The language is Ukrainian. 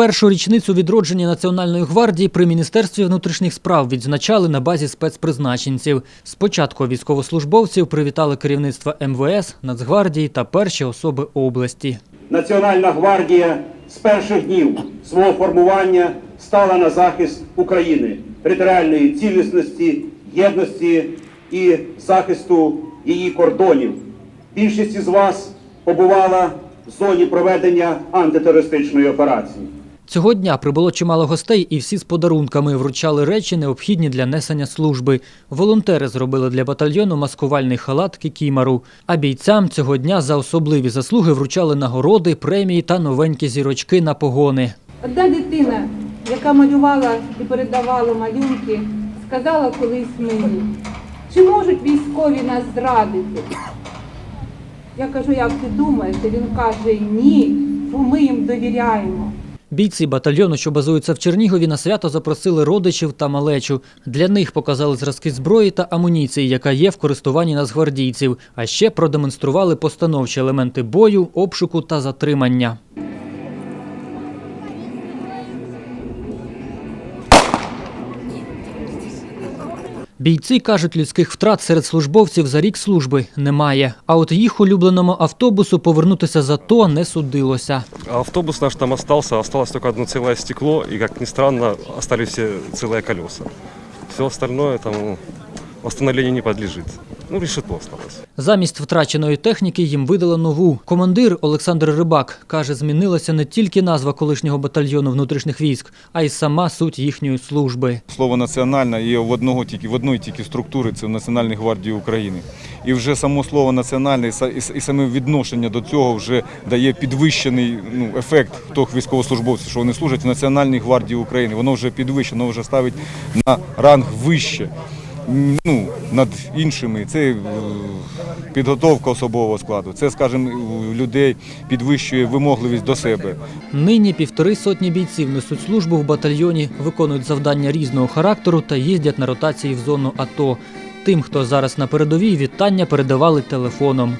Першу річницю відродження Національної гвардії при Міністерстві внутрішніх справ відзначали на базі спецпризначенців. Спочатку військовослужбовців привітали керівництво МВС, Нацгвардії та перші особи області. Національна гвардія з перших днів свого формування стала на захист України, територіальної цілісності, єдності і захисту її кордонів. Більшість із вас побувала в зоні проведення антитерористичної операції. Цього дня прибуло чимало гостей, і всі з подарунками вручали речі, необхідні для несення служби. Волонтери зробили для батальйону маскувальний халат кікімару. А бійцям цього дня за особливі заслуги вручали нагороди, премії та новенькі зірочки на погони. Одна дитина, яка малювала і передавала малюнки, сказала колись мені, чи можуть військові нас зрадити? Я кажу, як ти думаєш? Він каже, ні, бо ми їм довіряємо. Бійці батальйону, що базуються в Чернігові, на свято запросили родичів та малечу. Для них показали зразки зброї та амуніції, яка є в користуванні нацгвардійців. А ще продемонстрували постановчі елементи бою, обшуку та затримання. Бійці кажуть, людських втрат серед службовців за рік служби немає. А от їх улюбленому автобусу повернутися за то не судилося. Автобус наш там залишився, осталось только одно ціле стекло, і як ні странно, залишилися ціле колеса. Все остальное там ну, восстановлению не подлежит. Ну, решето осталось. Замість втраченої техніки їм видали нову. Командир Олександр Рибак каже, змінилася не тільки назва колишнього батальйону внутрішніх військ, а й сама суть їхньої служби. Слово національна є в одного тільки в одної тільки структури це в Національній гвардії України. І вже само слово національне і саме відношення до цього вже дає підвищений ну, ефект тих військовослужбовців, що вони служать в Національній гвардії України. Воно вже підвищено, воно вже ставить на ранг вище. Ну, над іншими, це е, підготовка особового складу. Це, скажімо, людей підвищує вимогливість до себе. Нині півтори сотні бійців несуть службу в батальйоні, виконують завдання різного характеру та їздять на ротації в зону АТО. Тим, хто зараз на передовій, вітання передавали телефоном.